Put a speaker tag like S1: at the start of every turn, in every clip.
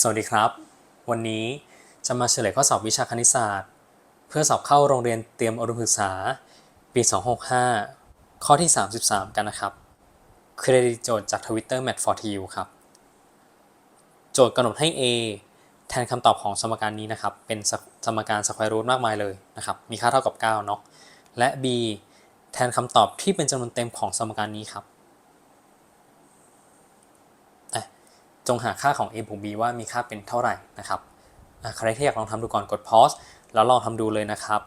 S1: สวัสดีครับ วันนี้จะมาเฉลยข้อสอบวิชาคณิตศาสตร์ เพื่อสอบเข้าโรงเรียนเตรียมอุดมศึกษา ปี 265 ข้อที่ 33 กันนะครับ เครดิตโจทย์จาก Twitter Mat for TU ครับ โจทย์กำหนดให้ A แทนคำตอบของสมการนี้นะครับ เป็นสสมการสแควร์รูทมากมายเลยนะครับ มีค่าเท่ากับ 9 เนาะ และ B แทนคำตอบที่เป็นจำนวนเต็มของสมการนี้ครับ จงหาค่าของ a บวก b ว่ามีค่าเป็นเท่าไหร่นะครับใครที่อยากลองทำดูก่อนกด pause แล้วลองทำดูเลยนะครับ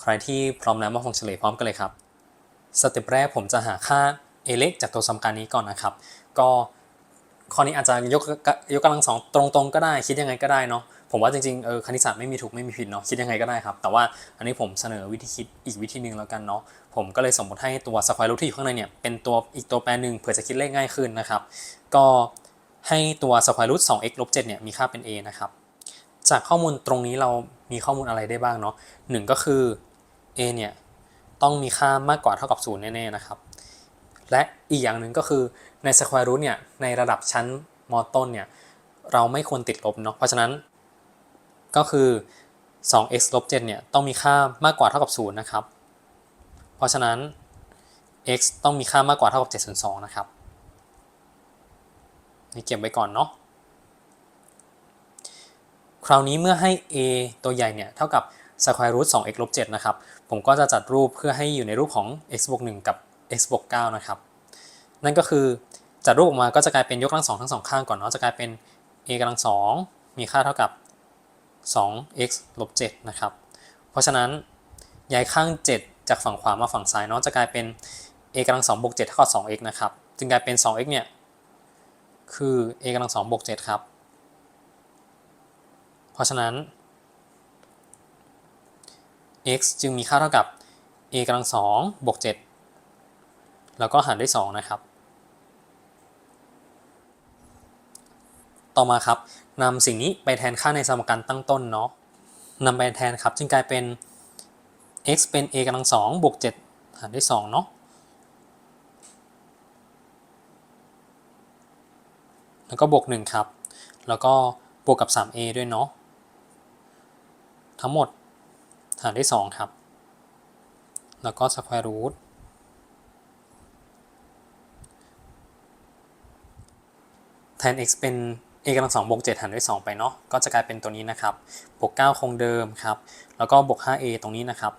S1: ใครที่พร้อมแล้วมาฟังเฉลยพร้อมกันเลยครับสเต็ปแรกผมจะหาค่า a เล็กจากตัวสมการนี้ก่อนนะครับ ก็ข้อนี้อาจจะยกยกกำลังสองตรงๆ ก็ได้คิดยังไงก็ได้เนาะผมว่าจริงๆเออคณิตศาสตร์ไม่มีถูกไม่มีผิดเนาะคิดยังไงก็ได้ครับ แต่ว่าอันนี้ผมเสนอวิธีคิดอีกวิธีหนึ่งแล้วกันเนาะผมก็เลยสมมติให้ตัวสแควร์รูทที่อยู่ข้างในเนี่ยเป็นตัวอีกตัวแปรหนึ่งเผื่อจะคิดเลขง่ายขึ้นนะครับ ก็ ให้ตัว square root 2x ลบ7เนี่ยมีค่าเป็น a นะครับ จากข้อมูลตรงนี้เรามีข้อมูลอะไรได้บ้างเนาะหนึ่งก็คือ a เนี่ยต้องมีค่ามากกว่าเท่ากับ 0 แน่ๆนะครับ และอีกอย่างหนึ่งก็คือใน square root เนี่ยในระดับชั้นมต้นเนี่ยเราไม่ควรติดลบเนาะเพราะฉะนั้นก็คือ 2x ลบ7เนี่ยต้องมีค่ามากกว่าเท่ากับ 0 นะครับ เพราะฉะนั้น x ต้องมีค่ามากกว่าเท่ากับ 7ส่วน2นะครับ นี่เก็บไว้ก่อนเนาะคราวนี้เมื่อให้ a ตัวใหญ่เนี่ยเท่ากับ square root 2x ลบ7นะครับ ผมก็จะจัดรูปเพื่อให้อยู่ในรูปของ x บวก1กับ x บวก9นะครับ นั่นก็คือจัดรูปออกมาก็จะกลายเป็นยกกำลังสองทั้งสองข้างก่อนเนาะ จะกลายเป็น a กำลังสองมีค่าเท่ากับ 2x ลบ7นะครับ เพราะฉะนั้นย้ายข้าง 7 จากฝั่งขวามาฝั่งซ้ายเนาะ จะกลายเป็น a กำลังสองบวก7เท่ากับ 2x นะครับ จึงกลายเป็น 2x เนี่ย คือ a กำลังสองบวก7ครับ เพราะฉะนั้น x จึงมีค่าเท่ากับ a กำลังสองบวก7แล้วก็หารด้วย2นะครับ ต่อมาครับนำสิ่งนี้ไปแทนค่าในสมการตั้งต้นเนาะนำไปแทนครับจึงกลายเป็น x เป็น a กำลังสองบวก7หารด้วย2เนาะ แล้วก็บวก 1 ครับ แล้วก็บวกกับ 3a ด้วยเนาะ ทั้งหมดหารด้วย2ครับ แล้วก็ square root แทน x เป็น a กำลัง2บวก7หารด้วย 2 ไปเนาะ ก็จะกลายเป็นตัวนี้นะครับ บวก 9 คงเดิมครับ แล้วก็บวก 5a ตรงนี้นะครับ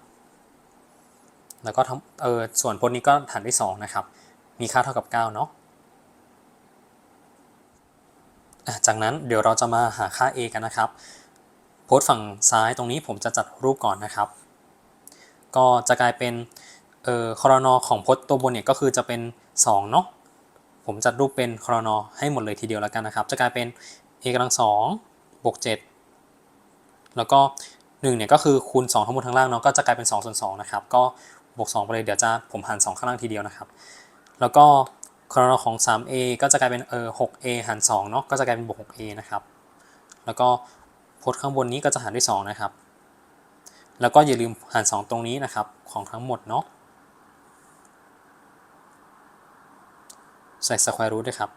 S1: แล้วก็ทั้งเออส่วนพจน์นี้ก็หารด้วย 2 นะครับ มีค่าเท่ากับ 9 เนาะ จากนั้นเดี๋ยวเราจะมาหาค่า a กันนะครับโพสต์ฝั่งซ้ายตรงนี้ผมจะจัดรูปก่อนนะครับ ก็จะกลายเป็นเอ่อคอรนอของพจน์ตัวบนเนี่ยก็คือจะเป็น2เนาะผมจัดรูปเป็นคอรนอให้หมดเลยทีเดียวแล้วกันนะครับ จะกลายเป็น a กำลัง2บวก7แล้วก็1เนี่ยก็คือคูณ 2 ทั้งหมดทั้งล่างเนาะก็จะกลายเป็น2ส่วน2นะครับก็บวก2ไปเลยเดี๋ยวจะผมหาร2ข้างล่างทีเดียวนะครับ แล้วก็ คอรนอของ 3a ก็จะกลายเป็นเออ 6a หาร2เนาะก็จะกลายเป็นบวก 6a นะครับ แล้วก็พจน์ข้างบนนี้ก็จะหารด้วย 2 นะครับ แล้วก็อย่าลืมหาร 2 ตรงนี้นะครับของทั้งหมดเนาะใส่ square root ด้วยครับ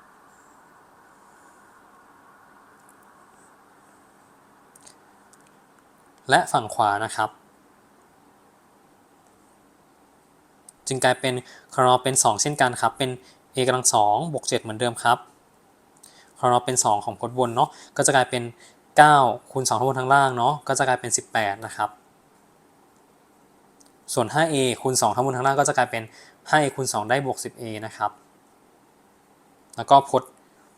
S1: และฝั่งขวานะครับ จึงกลายเป็นครอเป็น 2 เช่นกันครับเป็น a กำลัง2บวก7เหมือนเดิมครับครนอเป็น 2 ของพจน์บนเนาะก็จะกลายเป็น 9คูณ2ทั้งบนทั้งล่างเนาะก็จะกลายเป็น 18 นะครับ ส่วน 5a คูณ2ทั้งบนทั้งล่างก็จะกลายเป็น 5a คูณ2ได้บวก 10a นะครับ แล้วก็พจน์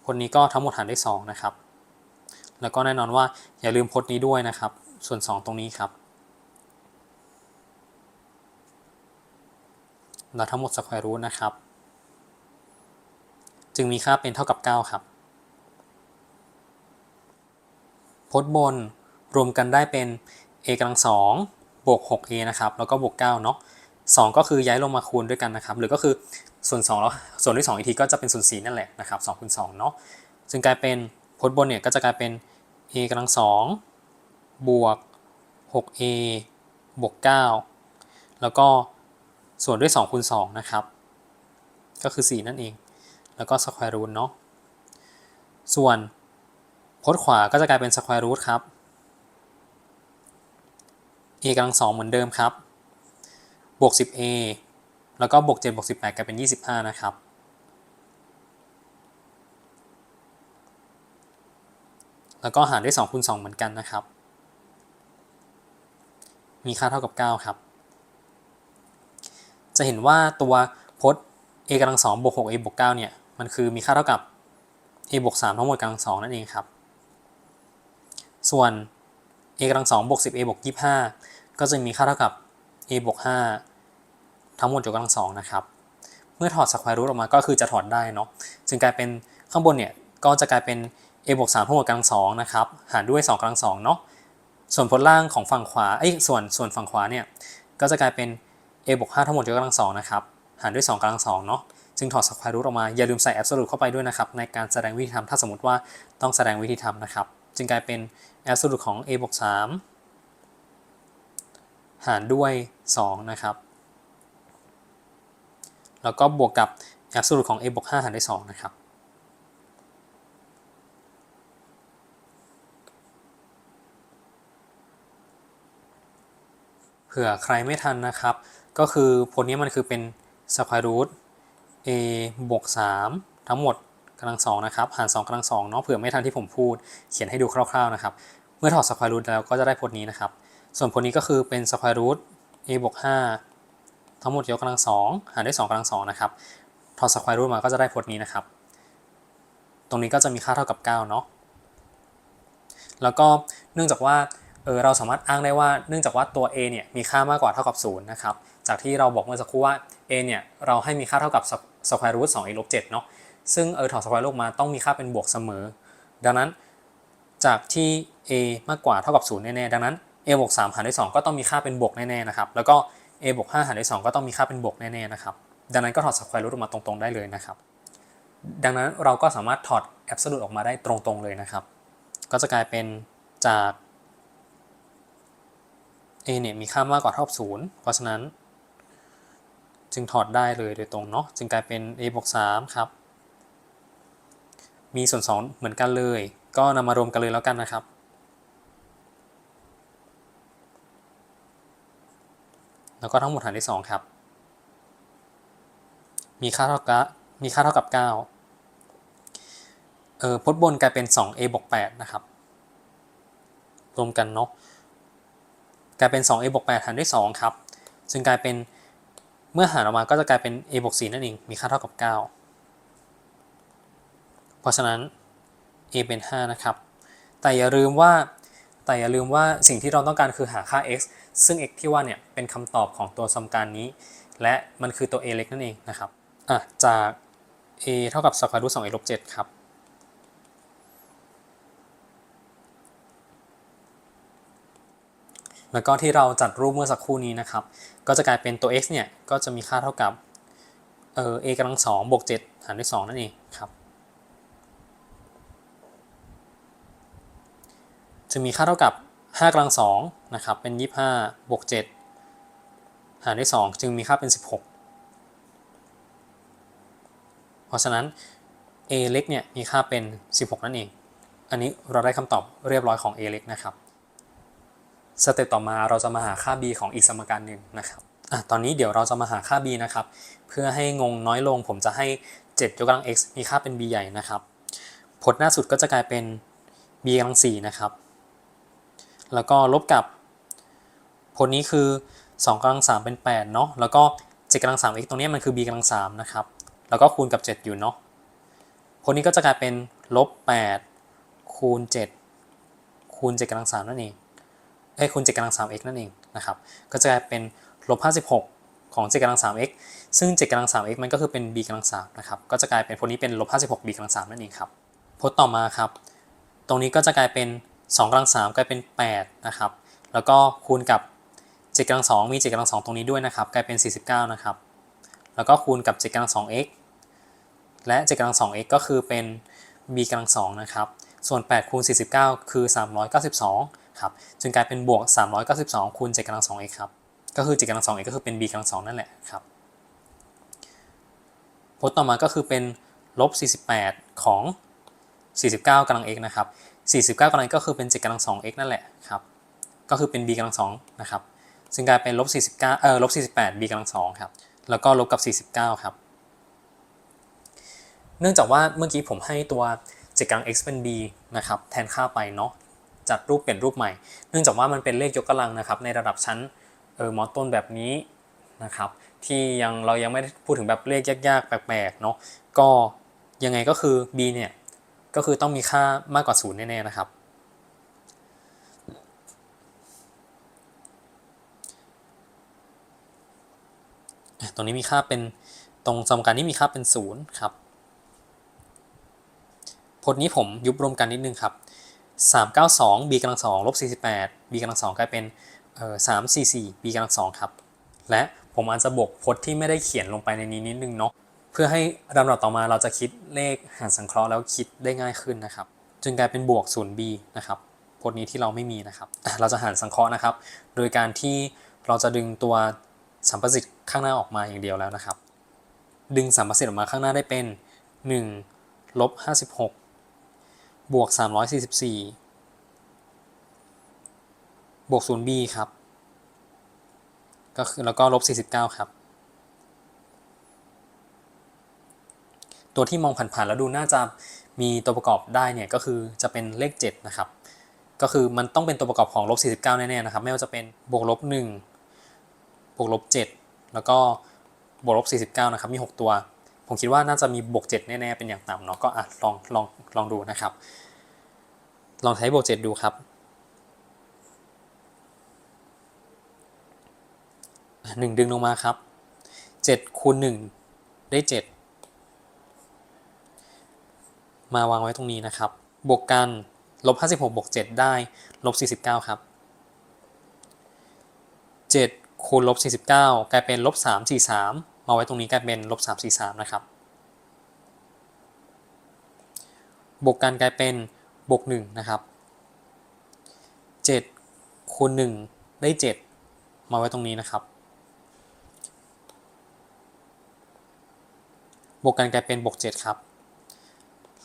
S1: พจน์นี้ก็ทั้งหมดหารด้วย2นะครับ แล้วก็แน่นอนว่าอย่าลืมพจน์นี้ด้วยนะครับ ส่วน 2 ตรงนี้ครับแล้วทั้งหมดสแควร์รูทนะครับ จึงมีค่าเป็นเท่ากับ 9 ครับ พจน์บนรวมกันได้เป็น a กำลัง2บวก 6a นะครับ แล้วก็บวก 9 เนาะ2ก็คือย้ายลงมาคูณด้วยกันนะครับ หรือก็คือส่วน2แล้วส่วนที่2อีกทีก็จะเป็นส่วน4นั่นแหละนะครับ2คูณ2เนาะ จึงกลายเป็นพจน์บนเนี่ยก็จะกลายเป็น a กำลัง2บวก 6a บวก 9 แล้วก็ส่วนด้วย2คูณ2นะครับ ก็คือ 4 นั่นเอง แล้วก็ square root เนาะ ส่วนพจน์ขวาก็จะกลายเป็น square root ครับ a กำลังสองเหมือนเดิมครับ บวก 10a แล้วก็บวก7บวก18กลายเป็น 25 นะครับ แล้วก็หารด้วย2คูณ2เหมือนกันนะครับ มีค่าเท่ากับ 9 ครับ จะเห็นว่าตัวพจน์ a กำลังสองบวก 6a บวก9เนี่ย มันคือมีค่าเท่ากับ a บวก3ทั้งหมดกำลังสองนั่นเองครับ ส่วน a กำลังสองบวก 10a บวก25 ก็จะมีค่าเท่ากับ a บวก5ทั้งหมดยกกำลังสองนะครับ เมื่อถอดสแควร์รูทออกมาก็คือจะถอดได้เนาะ จึงกลายเป็นข้างบนเนี่ยก็จะกลายเป็น a บวก3ทั้งหมดกำลังสองนะครับ หารด้วย2กำลังสองเนาะ ส่วนผลล่างของฝั่งขวา เอ้ย ส่วนส่วนฝั่งขวาเนี่ยก็จะกลายเป็น a บวก5ทั้งหมดยกกำลังสองนะครับ หารด้วย2กำลังสองเนาะ จึงถอดสแควร์รูทออกมา อย่าลืมใส่ absolute เข้าไปด้วยนะครับ ในการแสดงวิธีทำถ้าสมมติว่าต้องแสดงวิธีทำนะครับ จึงกลายเป็น absolute ของ a บวก3หารด้วย 2 นะครับ แล้วก็บวกกับ absolute ของ a บวก5หารด้วย 2 นะครับเผื่อใครไม่ทันนะครับ ก็คือผลนี้มันคือเป็น square root a บวก3ทั้งหมดกำลังสองนะครับหาร2กำลังสองเนาะเผื่อไม่ทันที่ผมพูด เขียนให้ดูคร่าวๆนะครับ เมื่อถอด square root แล้วก็จะได้ผลนี้นะครับ ส่วนผลนี้ก็คือเป็น square root a บวก5ทั้งหมดยกกำลังสองหารด้วย2กำลังสองนะครับถอด square root มาก็จะได้ผลนี้นะครับ ตรงนี้ก็จะมีค่าเท่ากับ9เนาะแล้วก็เนื่องจากว่าเออเราสามารถอ้างได้ว่าเนื่องจากว่าตัว a เนี่ยมีค่ามากกว่าเท่ากับ0นะครับจากที่เราบอกเมื่อสักครู่ว่า a เนี่ยเราให้มีค่าเท่ากับ square root 2 a ลบ7เนาะซึ่งเออถอด square root มาต้องมีค่าเป็นบวกเสมอ ดังนั้นจากที่ a มากกว่าเท่ากับ0แน่ๆดังนั้น a บวก3หารด้วย2ก็ต้องมีค่าเป็นบวกแน่ๆนะครับแล้วก็ a บวก5หารด้วย2ก็ต้องมีค่าเป็นบวกแน่ๆนะครับดังนั้นก็ถอด square root ออกมาตรงๆได้เลยนะครับดังนั้นเราก็สามารถถอด absolute ออกมาได้ตรงๆเลยนะครับ ก็จะกลายเป็นจาก a เนี่ยมีค่ามากกว่าเท่ากับ0เพราะฉะนั้น จึงถอดได้เลยโดยตรงเนาะจึงกลายเป็น a บวก3ครับ มีส่วน 2 เหมือนกันเลย ก็นำมารวมกันเลยแล้วกันนะครับ แล้วก็ทั้งหมดหารด้วย2ครับ มีค่าเท่ากับมีค่าเท่ากับ 9 เออพจน์บนกลายเป็น 2a บวก8นะครับ รวมกันเนาะกลายเป็น 2a บวก8หารด้วย2ครับ ซึ่งกลายเป็น เมื่อหารออกมาก็จะกลายเป็น a บวก4นั่นเอง มีค่าเท่ากับ 9 เพราะฉะนั้น a เป็น 5 นะครับ แต่อย่าลืมว่า แต่อย่าลืมว่าสิ่งที่เราต้องการคือหาค่า x ซึ่ง x ที่ว่าเนี่ยเป็นคำตอบของตัวสมการนี้ และมันคือตัว a เล็กนั่นเองนะครับ อะ จาก a เท่ากับ square root 2a ลบ7ครับ แล้วก็ที่เราจัดรูปเมื่อสักครู่นี้นะครับ ก็จะกลายเป็นตัว x เนี่ย ก็จะมีค่าเท่ากับเออ a กำลังสองบวก7หารด้วย2นั่นเองครับ จะมีค่าเท่ากับ5กำลังสองนะครับ เป็น25บวก7หารด้วย2จึงมีค่าเป็น16เพราะฉะนั้น a เล็กเนี่ยมีค่าเป็น 16 นั่นเอง อันนี้เราได้คำตอบเรียบร้อยของ a เล็กนะครับ สเต็ปต่อมาเราจะมาหาค่า b ของอีกสมการหนึ่งนะครับอะตอนนี้เดี๋ยวเราจะมาหาค่า b นะครับ เพื่อให้งงน้อยลงผมจะให้ 7 ยกกำลัง x มีค่าเป็น b ใหญ่นะครับ ผลหน้าสุดก็จะกลายเป็น b กำลัง4นะครับ แล้วก็ลบกับ ผลนี้คือ 2กำลัง3เป็น8เนาะ แล้วก็7กำลัง 3x ตรงนี้มันคือ b กำลัง3นะครับ แล้วก็คูณกับ 7 อยู่เนาะ ผลนี้ก็จะกลายเป็นลบ8คูณ7คูณ7กำลัง3นั่นเอง เอ้คูณ7กำลัง 3x นั่นเองนะครับ ก็จะกลายเป็นลบ56ของ7กำลัง 3x ซึ่ง7กำลัง 3x มันก็คือเป็น b กำลัง3นะครับ ก็จะกลายเป็นพวกนี้เป็นลบ56 b กำลัง3นั่นเองครับพจน์ต่อมาครับ ตรงนี้ก็จะกลายเป็น2กำลัง3กลายเป็น8นะครับ แล้วก็คูณกับ7กำลัง2มี7กำลัง2ตรงนี้ด้วยนะครับ กลายเป็น49นะครับ แล้วก็คูณกับ7กำลัง 2x และ7กำลัง 2x ก็คือเป็น b กำลัง2นะครับ ส่วน8คูณ49 คือ 392 ครับจึงกลายเป็นบวก 392คูณ7กำลัง 2x ครับก็คือ7กำลัง 2x ก็คือเป็น b กำลัง2นั่นแหละครับพจน์ต่อมาก็คือเป็นลบ 48 ของ 49กำลัง x นะครับ49กำลังก็คือเป็น7กำลัง 2x นั่นแหละครับก็คือเป็น b กำลัง2นะครับซึ่งกลายเป็นลบ49เอ่อลบ48 b กำลัง2ครับแล้วก็ลบกับ 49ครับเนื่องจากว่าเมื่อกี้ผมให้ตัว7กำลัง x เป็น b นะครับแทนค่าไปเนาะ จัดรูปเปลี่ยนรูปใหม่ เนื่องจากว่ามันเป็นเลขยกกำลังนะครับในระดับชั้นเออมอต้นแบบนี้นะครับที่ยังเรายังไม่ได้พูดถึงแบบเลขยากๆ แปลกๆเนาะก็ยังไงก็คือ b เนี่ยก็คือต้องมีค่ามากกว่า0แน่ๆนะครับ ตรงนี้มีค่าเป็นตรงสมการนี้มีค่าเป็น0ครับพจน์นี้ผมยุบรวมกันนิดนึงครับ 392 b กำลัง2ลบ48 b กำลัง2กลายเป็นเอ่อ344 b กำลัง2ครับ และผมอาจจะบวกพจน์ที่ไม่ได้เขียนลงไปในนี้นิดนึงเนาะเพื่อให้ลำดับต่อมาเราจะคิดเลขหารสังเคราะห์แล้วคิดได้ง่ายขึ้นนะครับ จึงกลายเป็นบวก 0b นะครับพจน์นี้ที่เราไม่มีนะครับ เราจะหารสังเคราะห์นะครับ โดยการที่เราจะดึงตัวสัมประสิทธิ์ข้างหน้าออกมาอย่างเดียวแล้วนะครับ ดึงสัมประสิทธิ์ออกมาข้างหน้าได้เป็น1ลบ56 บวก 344 บวก 0b ครับ ก็คือแล้วก็ลบ 49 ครับ ตัวที่มองผ่านๆแล้วดูน่าจะมีตัวประกอบได้เนี่ยก็คือจะเป็นเลข 7 นะครับ ก็คือมันต้องเป็นตัวประกอบของลบ 49 แน่ๆนะครับ ไม่ว่าจะเป็นบวกลบ 1 บวกลบ 7 แล้วก็บวกลบ 49 นะครับ มี 6 ตัว ผมคิดว่าน่าจะมีบวก 7 แน่ ๆ เป็นอย่างต่ำเนาะ ก็อะลองลองลองดูนะครับ ลองใช้บวก7ดูครับหนึ่งดึงลงมาครับ 7คูณ1ได้ 7 มาวางไว้ตรงนี้นะครับ บวกกันลบ56บวก7ได้ลบ49 ครับ 7คูณลบ49 กลายเป็นลบ343 มาไว้ตรงนี้กลายเป็นลบ343 นะครับ บวกกันกลายเป็น บวก1นะครับ7คูณ1ได้ 7 มาไว้ตรงนี้นะครับ บวกกันกลายเป็นบวก7ครับ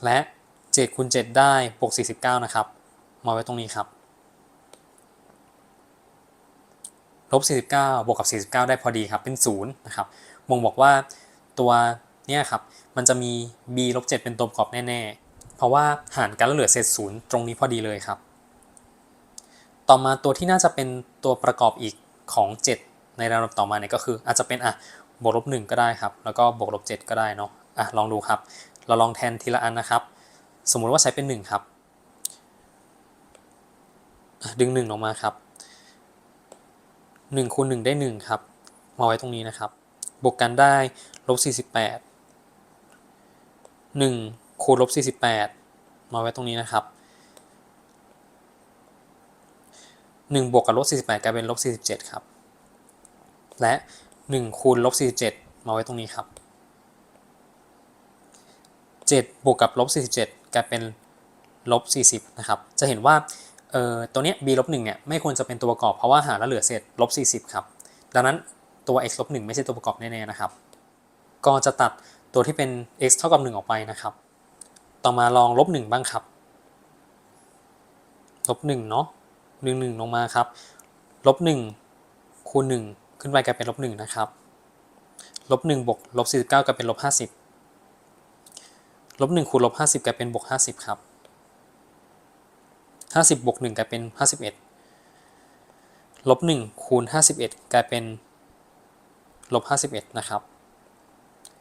S1: และ7คูณ7ได้บวก49 นะครับ มาไว้ตรงนี้ครับลบ49 บวกกับ 49 ได้พอดีครับ เป็น 0 นะครับมงบอกว่าตัวเนี่ยครับ มันจะมี b ลบ7เป็นตัวประกอบแน่ ๆ เพราะว่าหารกันแล้วเหลือเศษศูนย์ตรงนี้พอดีเลยครับ ต่อมาตัวที่น่าจะเป็นตัวประกอบอีกของ 7 ในระดับต่อมาเนี่ยก็คือ อาจจะเป็นอะบวกลบ1ก็ได้ครับ แล้วก็บวกลบ7ก็ได้เนาะอะลองดูครับ เราลองแทนทีละอันนะครับ สมมุติว่าใช้เป็น 1 ครับ ดึง 1 ออกมาครับ1คูณ1ได้ 1 ครับ มาไว้ตรงนี้นะครับ บวกกันได้ลบ48 1 คูณลบ48 มาไว้ตรงนี้นะครับ1บวกกับลบ48กลายเป็นลบ47 ครับ และ 1 คูณลบ47 มาไว้ตรงนี้ครับ 7 บวกกับลบ47 กลายเป็นลบ40 นะครับ จะเห็นว่าเอ่อตัวเนี้ย b ลบ1เนี่ยไม่ควรจะเป็นตัวประกอบเพราะว่าหารแล้วเหลือเศษลบ40 ครับ ดังนั้นตัว x ลบ1ไม่ใช่ตัวประกอบแน่ๆนะครับ ก็จะตัดตัวที่เป็น x เท่ากับ 1 ออกไปนะครับ ต่อมาลองลบ1บ้างครับ ลบ1เนาะ1 1ลงมาครับ ลบ1คูณ1ขึ้นไปกลายเป็นลบ1นะครับ ลบ1บวกลบ49กลายเป็นลบ50ลบ1คูณลบ50กลายเป็นบวก50ครับ50บวก1กลายเป็น51ลบ1คูณ51กลายเป็นลบ51นะครับ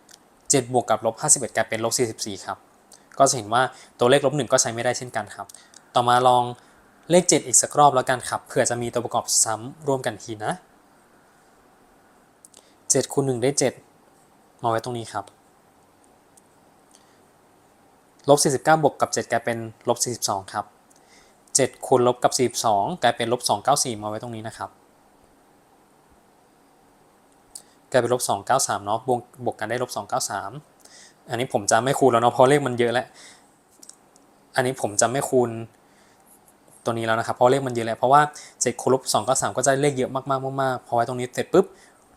S1: 7บวกกับลบ51กลายเป็นลบ44ครับ ก็จะเห็นว่าตัวเลขลบ1ก็ใช้ไม่ได้เช่นกันครับ ต่อมาลองเลข 7 อีกสักรอบแล้วกันครับเผื่อจะมีตัวประกอบซ้ำร่วมกันทีนะ7คูณ1ได้ 7 มาไว้ตรงนี้ครับลบ49บวกกับ 7 กลายเป็นลบ42ครับ7คูณลบกับ 42 กลายเป็นลบ294 มาไว้ตรงนี้นะครับ กลายเป็นลบ293เนาะบวกบวกกันได้ลบ293 อันนี้ผมจะไม่คูณแล้วเนาะเพราะเลขมันเยอะแล้ว อันนี้ผมจะไม่คูณตัวนี้แล้วนะครับเพราะเลขมันเยอะแล้วเพราะว่า7คูณลบ293ก็จะเลขเยอะมากๆมากๆพอไว้ตรงนี้เสร็จปุ๊บ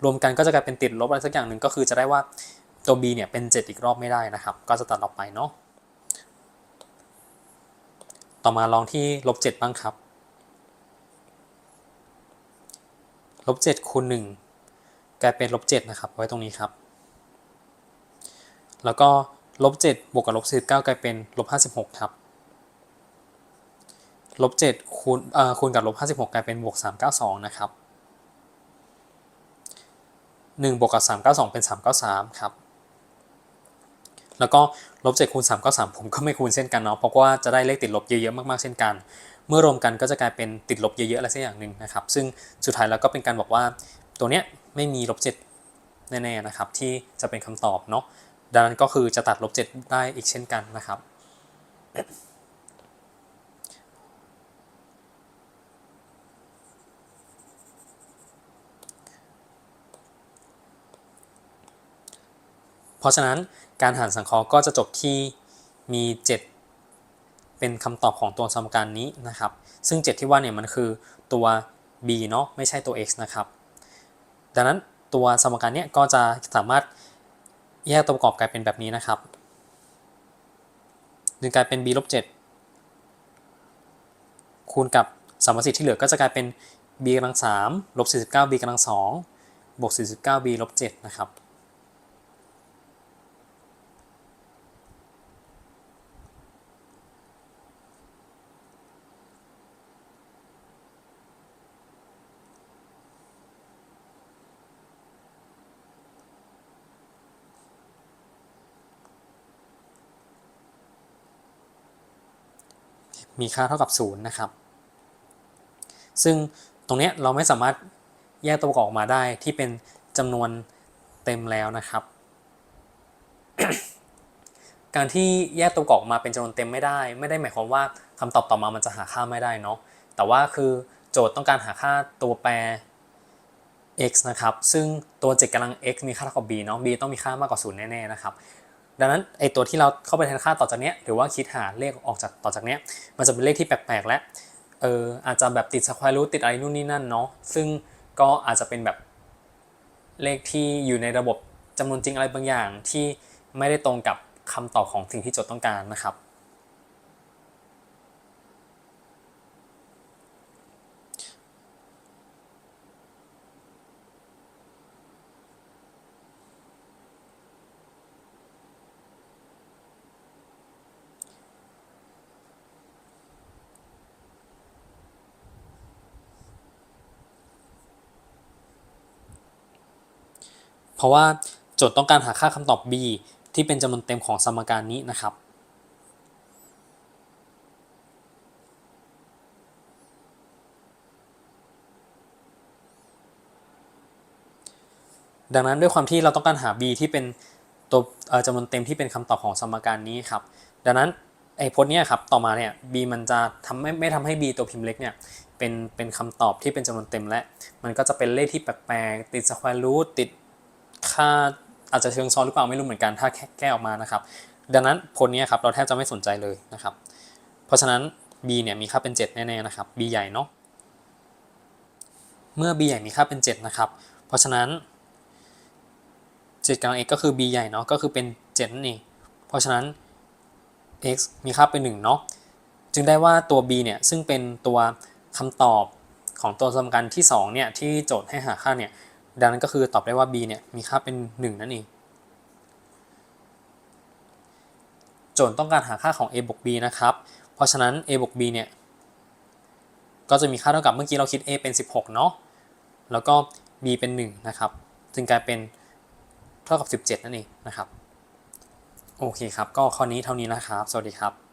S1: รวมกันก็จะกลายเป็นติดลบอะไรสักอย่างหนึ่งก็คือจะได้ว่าตัว b เนี่ยเป็น 7 อีกรอบไม่ได้นะครับ ก็จะตัดออกไปเนาะต่อต่อมาลองที่ลบเจ็ดบ้างครับลบเจ็ดคูณหนึ่งกลายเป็นลบเจ็ดนะครับไว้ตรงนี้ครับ แล้วก็ลบเจ็ดบวกกับลบสิบเก้ากลายเป็นลบห้าสิบหกครับลบเจ็ดคูณเอ่อคูณกับลบห้าสิบหกกลายเป็นบวกสามเก้าสองนะครับหนึ่งบวกกับสามเก้าสองเป็นสามเก้าสามครับแล้วก็ลบ7คูณ3ก็3ผมก็ไม่คูณเช่นกันเนาะเพราะว่าจะได้เลขติดลบเยอะๆมากๆเช่นกัน เมื่อรวมกันก็จะกลายเป็นติดลบเยอะๆอะไรสักอย่างหนึ่งนะครับ ซึ่งสุดท้ายแล้วก็เป็นการบอกว่าตัวเนี้ยไม่มีลบ7แน่ๆนะครับที่จะเป็นคำตอบเนาะ ดังนั้นก็คือจะตัดลบ7ได้อีกเช่นกันนะครับ เพราะฉะนั้นการหารสังเคราะห์ก็จะจบที่มี 7 เป็นคำตอบของตัวสมการนี้นะครับ ซึ่ง 7 ที่ว่าเนี่ยมันคือตัว b เนาะไม่ใช่ตัว x นะครับ ดังนั้นตัวสมการเนี้ยก็จะสามารถ แยกตัวประกอบกลายเป็นแบบนี้นะครับจึงกลายเป็น b ลบ7คูณกับสมมติที่เหลือก็จะกลายเป็น b กำลัง3ลบ49 b กำลัง2บวก49 b ลบ7นะครับ มีค่าเท่ากับ0นะครับ ซึ่งตรงเนี้ยเราไม่สามารถแยกตัวประกอบออกมาได้ที่เป็นจำนวนเต็มแล้วนะครับ การที่แยกตัวประกอบออกมาเป็นจำนวนเต็มไม่ได้ ไม่ได้หมายความว่าคำตอบต่อมามันจะหาค่าไม่ได้เนาะ แต่ว่าคือโจทย์ต้องการหาค่าตัวแปร x นะครับ ซึ่งตัว 7กำลัง x มีค่าเท่ากับ b เนาะ b ต้องมีค่ามากกว่า0แน่ๆนะครับ ดังนั้นไอตัวที่เราเข้าไปแทนค่าต่อจากเนี้ยหรือว่าคิดหาเลขออกจากต่อจากเนี้ยมันจะเป็นเลขที่แปลกๆและเอออาจจะแบบติดสแควร์รูทติดอะไรนู่นนี่นั่นเนาะซึ่งก็อาจจะเป็นแบบเลขที่อยู่ในระบบจำนวนจริงอะไรบางอย่างที่ไม่ได้ตรงกับคำตอบของสิ่งที่โจทย์ต้องการนะครับ เพราะว่าโจทย์ต้องการหาค่าคำตอบ b ที่เป็นจำนวนเต็มของสมการนี้นะครับ ดังนั้นด้วยความที่เราต้องการหา b ที่เป็นตัวจำนวนเต็มที่เป็นคำตอบของสมการนี้ครับ ดังนั้นไอ้พจน์เนี้ยครับต่อมาเนี่ย b มันจะทำไม่ไม่ทำให้ b ตัวพิมพ์เล็กเนี่ยเป็นเป็นคำตอบที่เป็นจำนวนเต็มและ มันก็จะเป็นเลขที่แปลกๆติดสแควร์รูทติด ค่าอาจจะเชิงซ้อนหรือเปล่าไม่รู้เหมือนกันถ้าแก้ออกมานะครับ ดังนั้นผลนี้ครับเราแทบจะไม่สนใจเลยนะครับ เพราะฉะนั้น b เนี่ยมีค่าเป็น 7 แน่ๆนะครับ b ใหญ่เนาะเมื่อ b ใหญ่มีค่าเป็น 7 นะครับ เพราะฉะนั้น7กำลัง x ก็คือ b ใหญ่เนาะก็คือเป็น7นั่นเองเพราะฉะนั้น x มีค่าเป็น1เนาะจึงได้ว่าตัว b เนี่ยซึ่งเป็นตัวคำตอบของตัวสมการที่2เนี่ยที่โจทย์ให้หาค่าเนี่ย ดังนั้นก็คือตอบได้ว่า b เนี่ยมีค่าเป็น 1 นั่นเอง โจทย์ต้องการหาค่าของ a บวก b นะครับ เพราะฉะนั้น a บวก b เนี่ยก็จะมีค่าเท่ากับเมื่อกี้เราคิด a เป็น 16 เนาะ แล้วก็ b เป็น 1 นะครับ จึงกลายเป็นเท่ากับ 17 นั่นเองนะครับ โอเคครับ ก็ข้อนี้เท่านี้นะครับ สวัสดีครับ